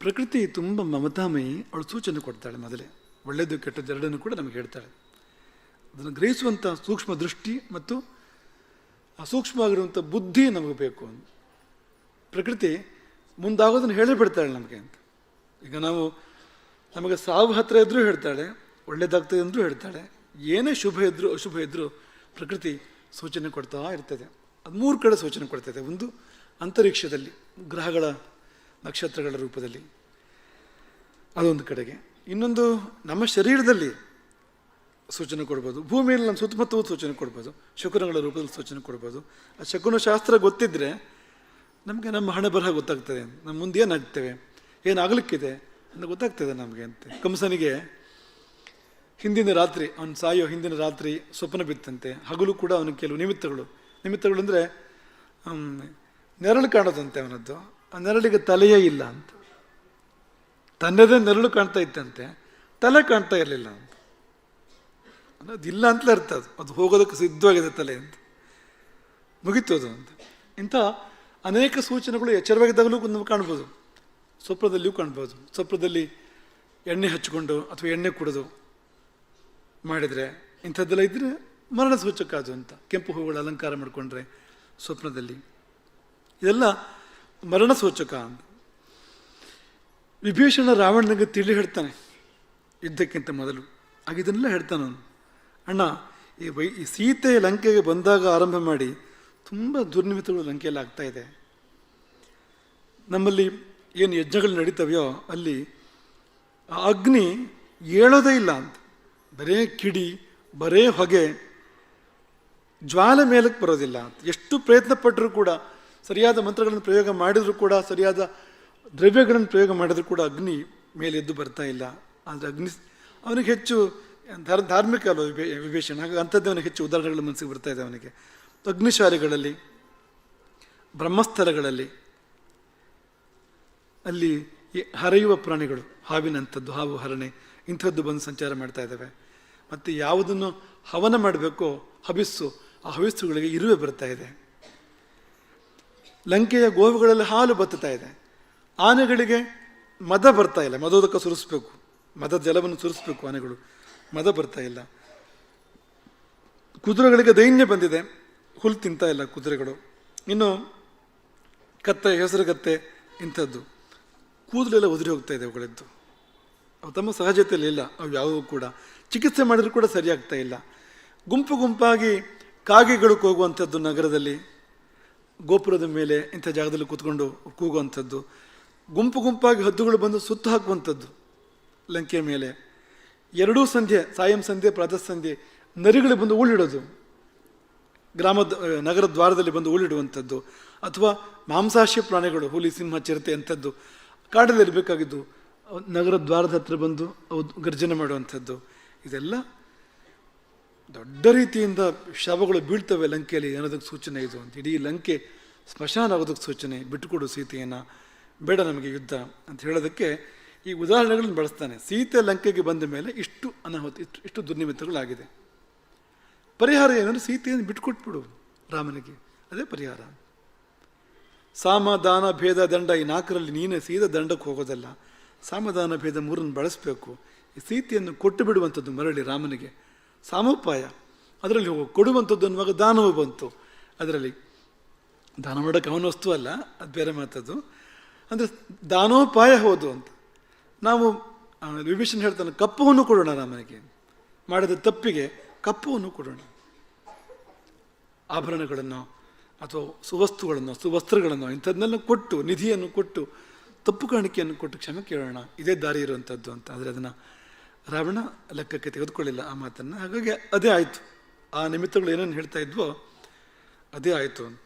ಪ್ರಕೃತಿ ತುಂಬ ಮಮತಾಮಯಿ, ಅವಳು ಸೂಚನೆ ಕೊಡ್ತಾಳೆ ಮೊದಲೇ. ಒಳ್ಳೆಯದು ಎರಡನ್ನು ಕೂಡ ನಮಗೆ ಹೇಳ್ತಾಳೆ. ಅದನ್ನು ಗ್ರಹಿಸುವಂಥ ಸೂಕ್ಷ್ಮ ದೃಷ್ಟಿ ಮತ್ತು ಆ ಸೂಕ್ಷ್ಮವಾಗಿರುವಂಥ ಬುದ್ಧಿ ನಮಗೆ ಬೇಕು. ಅಂತ ಪ್ರಕೃತಿ ಮುಂದಾಗೋದನ್ನು ಹೇಳೇ ಬಿಡ್ತಾಳೆ ನಮಗೆ ಅಂತ. ಈಗ ನಾವು ನಮಗೆ ಸಾವು ಹತ್ರ ಇದ್ದರೂ ಹೇಳ್ತಾಳೆ, ಒಳ್ಳೇದಾಗ್ತದೆ ಅಂದರೂ ಹೇಳ್ತಾಳೆ. ಏನೇ ಶುಭ ಇದ್ದರೂ ಅಶುಭ ಇದ್ದರೂ ಪ್ರಕೃತಿ ಸೂಚನೆ ಕೊಡ್ತಾ ಇರ್ತದೆ. ಅದು ಮೂರು ಕಡೆ ಸೂಚನೆ ಕೊಡ್ತದೆ. ಒಂದು ಅಂತರಿಕ್ಷದಲ್ಲಿ, ಗ್ರಹಗಳ ನಕ್ಷತ್ರಗಳ ರೂಪದಲ್ಲಿ. ಅದೊಂದು ಕಡೆಗೆ. ಇನ್ನೊಂದು ನಮ್ಮ ಶರೀರದಲ್ಲಿ ಸೂಚನೆ ಕೊಡ್ಬೋದು. ಭೂಮಿಯಲ್ಲಿ ನಮ್ಮ ಸುತ್ತಮುತ್ತಲೂ ಸೂಚನೆ ಕೊಡ್ಬೋದು. ಶಕುನಗಳ ರೂಪದಲ್ಲಿ ಸೂಚನೆ ಕೊಡ್ಬೋದು. ಆ ಶಕುನ ಶಾಸ್ತ್ರ ಗೊತ್ತಿದ್ದರೆ ನಮಗೆ ನಮ್ಮ ಹಣ ಬರಹ ಗೊತ್ತಾಗ್ತದೆ. ನಮ್ಮ ಮುಂದೆ ಏನಾಗ್ತೇವೆ? ಏನಾಗಲಿಕ್ಕಿದೆ ಅಂತ ಗೊತ್ತಾಗ್ತದೆ ನಮಗೆ ಅಂತ. ಕಂಸನಿಗೆ ಹಿಂದಿನ ರಾತ್ರಿ, ಅವನು ಸಾಯೋ ಹಿಂದಿನ ರಾತ್ರಿ ಸ್ವಪ್ನ ಬಿತ್ತಂತೆ. ಹಗಲು ಕೂಡ ಅವನಿಗೆ ಕೆಲವು ನಿಮಿತ್ತಗಳು. ನಿಮಿತ್ತಗಳು ಅಂದರೆ ನೆರಳು ಕಾಣೋದಂತೆ ಅವನದ್ದು. ಆ ನೆರಳಿಗೆ ತಲೆಯೇ ಇಲ್ಲ ಅಂತ. ತನ್ನದೇ ನೆರಳು ಕಾಣ್ತಾ ಇತ್ತಂತೆ, ತಲೆ ಕಾಣ್ತಾ ಇರಲಿಲ್ಲ ಅಂತ. ಅದು ಇಲ್ಲ ಅಂತಲೇ ಅರ್ಥ ಅದು. ಅದು ಹೋಗೋದಕ್ಕೆ ಸಿದ್ಧವಾಗಿದೆ ತಲೆ ಅಂತ. ಮುಗೀತು ಅದು ಅಂತ. ಇಂಥ ಅನೇಕ ಸೂಚನೆಗಳು ಎಚ್ಚರವಾಗಿದ್ದಾಗಲೂ ನಾವು ಕಾಣ್ಬೋದು. ಸ್ವಪ್ನದಲ್ಲಿಯೂ ಕಾಣ್ಬೋದು. ಸ್ವಪ್ನದಲ್ಲಿ ಎಣ್ಣೆ ಹಚ್ಚಿಕೊಂಡು ಅಥವಾ ಎಣ್ಣೆ ಕುಡಿದು ಮಾಡಿದರೆ ಇಂಥದ್ದೆಲ್ಲ ಇದ್ದರೆ ಮರಣ ಸೂಚಕ ಅದು ಅಂತ. ಕೆಂಪು ಹೂಗಳು ಅಲಂಕಾರ ಮಾಡಿಕೊಂಡ್ರೆ ಸ್ವಪ್ನದಲ್ಲಿ. ಇದೆಲ್ಲ ಮರಣ ಸೂಚಕ ಅಂತ. ವಿಭೀಷಣ ರಾವಣನಿಗೆ ತಿಳಿ ಹೇಳ್ತಾನೆ, ಯುದ್ಧಕ್ಕಿಂತ ಮೊದಲು. ಆಗ ಇದನ್ನೆಲ್ಲ ಹೇಳ್ತಾನೆ ಅವನು. ಅಣ್ಣ, ಈ ವೈ, ಈ ಸೀತೆ ಲಂಕೆಗೆ ಬಂದಾಗ ಆರಂಭ ಮಾಡಿ ತುಂಬ ದುರ್ನಿಮಿತಗಳು ಲಂಕೆಯಲ್ಲಿ ಆಗ್ತಾ ಇದೆ. ನಮ್ಮಲ್ಲಿ ಏನು ಯಜ್ಞಗಳು ನಡೀತವೆಯೋ ಅಲ್ಲಿ ಆ ಅಗ್ನಿ ಏಳೋದೇ ಇಲ್ಲ ಅಂತ. ಬರೇ ಕಿಡಿ, ಬರೇ ಹೊಗೆ, ಜ್ವಾಲೆ ಮೇಲಕ್ಕೆ ಬರೋದಿಲ್ಲ ಅಂತ. ಎಷ್ಟು ಪ್ರಯತ್ನ ಪಟ್ಟರೂ ಕೂಡ ಸರಿಯಾದ ಮಂತ್ರಗಳನ್ನು ಪ್ರಯೋಗ ಮಾಡಿದರೂ ಕೂಡ, ಸರಿಯಾದ ದ್ರವ್ಯಗಳನ್ನು ಪ್ರಯೋಗ ಮಾಡಿದರೂ ಕೂಡ ಅಗ್ನಿ ಮೇಲೆ ಎದ್ದು ಬರ್ತಾ ಇಲ್ಲ. ಆದರೆ ಅಗ್ನಿ ಅವನಿಗೆ ಹೆಚ್ಚು ಧಾರ್, ಧಾರ್ಮಿಕ ಅಲ್ಲ ವಿಭೇ, ವಿಭೀಷಣ? ಹಾಗಾಗಿ ಅಂಥದ್ದೇ ಅವನಿಗೆ ಹೆಚ್ಚು ಉದಾಹರಣೆಗಳು ಮನಸ್ಸಿಗೆ ಬರ್ತಾ ಇದೆ ಅವನಿಗೆ. ಅಗ್ನಿಶಾಲೆಗಳಲ್ಲಿ, ಬ್ರಹ್ಮಸ್ಥಳಗಳಲ್ಲಿ, ಅಲ್ಲಿ ಹರಿಯುವ ಪ್ರಾಣಿಗಳು, ಹಾವಿನಂಥದ್ದು, ಹಾವು, ಹರಣೆ, ಇಂಥದ್ದು ಬಂದು ಸಂಚಾರ ಮಾಡ್ತಾ ಇದ್ದಾವೆ. ಮತ್ತು ಯಾವುದನ್ನು ಹವನ ಮಾಡಬೇಕೋ, ಹವಿಸ್ಸು, ಆ ಹವಿಸ್ಸುಗಳಿಗೆ ಇರುವೆ ಬರ್ತಾ ಇದೆ. ಲಂಕೆಯ ಗೋವುಗಳಲ್ಲಿ ಹಾಲು ಬತ್ತುತ್ತಾ ಇದೆ. ಆನೆಗಳಿಗೆ ಮದ ಬರ್ತಾ ಇಲ್ಲ. ಮದೋದಕ ಸುರಿಸ್ಬೇಕು. ಮದ ಜಲವನ್ನು ಸುರಿಸ್ಬೇಕು ಆನೆಗಳು. ಮದ ಬರ್ತಾ ಇಲ್ಲ. ಕುದುರೆಗಳಿಗೆ ದೈನ್ಯ ಬಂದಿದೆ. ಹುಲ್ಲು ತಿಂತಾ ಇಲ್ಲ ಕುದುರೆಗಳು. ಇನ್ನು ಕತ್ತೆ, ಹೆಸರು ಕತ್ತೆ ಇಂಥದ್ದು. ಕೂದಲೆಲ್ಲ ಉದುರಿ ಹೋಗ್ತಾ ಇದೆ ಅವುಗಳದ್ದು. ಅವು ತಮ್ಮ ಸಹಜತೆಯಲ್ಲಿ ಇಲ್ಲ. ಅವು ಯಾವುವು ಕೂಡ. ಚಿಕಿತ್ಸೆ ಮಾಡಿದರೂ ಕೂಡ ಸರಿಯಾಗ್ತಾ ಇಲ್ಲ. ಗುಂಪು ಗುಂಪಾಗಿ ಕಾಗೆಗಳು ಹೋಗುವಂಥದ್ದು ನಗರದಲ್ಲಿ ಗೋಪುರದ ಮೇಲೆ ಇಂಥ ಜಾಗದಲ್ಲಿ ಕೂತ್ಕೊಂಡು ಕೂಗುವಂಥದ್ದು, ಗುಂಪು ಗುಂಪಾಗಿ ಹದ್ದುಗಳು ಬಂದು ಸುತ್ತು ಹಾಕುವಂಥದ್ದು ಲಂಕೆಯ ಮೇಲೆ. ಎರಡೂ ಸಂಧ್ಯೆ, ಸಾಯಂ ಸಂಧ್ಯೆ, ಪ್ರಾತಃ ಸಂಧ್ಯೆ, ನರಿಗಳು ಬಂದು ಉಳಿಡೋದು ಗ್ರಾಮದ ನಗರ ದ್ವಾರದಲ್ಲಿ ಬಂದು ಉಳಿಡುವಂಥದ್ದು ಅಥವಾ ಮಾಂಸಾಶಿ ಪ್ರಾಣಿಗಳು, ಹುಲಿ, ಸಿಂಹ, ಚಿರತೆ ಅಂಥದ್ದು ಕಾಡಲ್ಲಿರಬೇಕಾಗಿದ್ದು ನಗರ ದ್ವಾರದ ಹತ್ರ ಬಂದು ಅವು ಗರ್ಜನೆ ಮಾಡುವಂಥದ್ದು. ಇದೆಲ್ಲ ದೊಡ್ಡ ರೀತಿಯಿಂದ ಶವಗಳು ಬೀಳ್ತವೆ ಲಂಕೆಯಲ್ಲಿ ಅನ್ನೋದಕ್ಕೆ ಸೂಚನೆ ಇದು ಅಂತ. ಇಡೀ ಲಂಕೆ ಸ್ಮಶಾನ ಆಗೋದಕ್ಕೆ ಸೂಚನೆ, ಬಿಟ್ಟುಕೊಡು ಸೀತೆಯನ್ನು, ಬೇಡ ನಮಗೆ ಯುದ್ಧ ಅಂತ ಹೇಳೋದಕ್ಕೆ ಈ ಉದಾಹರಣೆಗಳನ್ನು ಬಳಸ್ತಾನೆ. ಸೀತೆ ಲಂಕೆಗೆ ಬಂದ ಮೇಲೆ ಇಷ್ಟು ಅನಾಹುತ, ಇಷ್ಟು ಇಷ್ಟು ದುರ್ನಿಮಿತ್ತಗಳಾಗಿದೆ. ಪರಿಹಾರ ಏನಂದ್ರೆ ಸೀತೆಯನ್ನು ಬಿಟ್ಕೊಟ್ಬಿಡು ರಾಮನಿಗೆ. ಅದೇ ಪರಿಹಾರ. ಸಾಮ, ದಾನ, ಭೇದ, ದಂಡ ಈ ನಾಲ್ಕರಲ್ಲಿ ನೀನೇ ಸೀದಾ ದಂಡಕ್ಕೆ ಹೋಗೋದಲ್ಲ. ಸಾಮದಾನ ಭೇದ ಮೂರನ್ನು ಬಳಸಬೇಕು. ಈ ಸೀತೆಯನ್ನು ಕೊಟ್ಟು ಬಿಡುವಂಥದ್ದು ಮರಳಿ ರಾಮನಿಗೆ. ಸಾಮೋಪಾಯ. ಅದರಲ್ಲಿ ಹೋಗು, ಕೊಡುವಂಥದ್ದು ಅನ್ನುವಾಗ ದಾನವೂ ಬಂತು. ಅದರಲ್ಲಿ ದಾನ ಮಾಡೋಕ್ಕೆ ಅವನ ವಸ್ತು ಅಲ್ಲ, ಅದು ಬೇರೆ ಮಾತದ್ದು ಅಂದರೆ ದಾನೋಪಾಯ ಹೋದು ಅಂತ. ನಾವು ವಿಭೀಷಣ್ ಹೇಳ್ತಾನೆ, ಕಪ್ಪವನ್ನು ಕೊಡೋಣ ರಾಮನಿಗೆ. ಮಾಡಿದ ತಪ್ಪಿಗೆ ಕಪ್ಪವನ್ನು ಕೊಡೋಣ. ಆಭರಣಗಳನ್ನು ಅಥವಾ ಸುವಸ್ತುಗಳನ್ನು, ಸುವಸ್ತ್ರಗಳನ್ನು, ಇಂಥದ್ದನ್ನೆಲ್ಲ ಕೊಟ್ಟು, ನಿಧಿಯನ್ನು ಕೊಟ್ಟು, ತಪ್ಪು ಕಾಣಿಕೆಯನ್ನು ಕೊಟ್ಟು ಕ್ಷಮೆ ಕೇಳೋಣ. ಇದೇ ದಾರಿ ಇರುವಂಥದ್ದು ಅಂತ. ಆದರೆ ಅದನ್ನು ರಾವಣ ಲೆಕ್ಕಕ್ಕೆ ತೆಗೆದುಕೊಳ್ಳಿಲ್ಲ ಆ ಮಾತನ್ನು. ಹಾಗಾಗಿ ಅದೇ ಆಯಿತು. ಆ ನಿಮಿತ್ತಗಳು ಏನೇನು ಹೇಳ್ತಾ ಇದ್ವೋ ಅದೇ ಆಯಿತು ಅಂತ.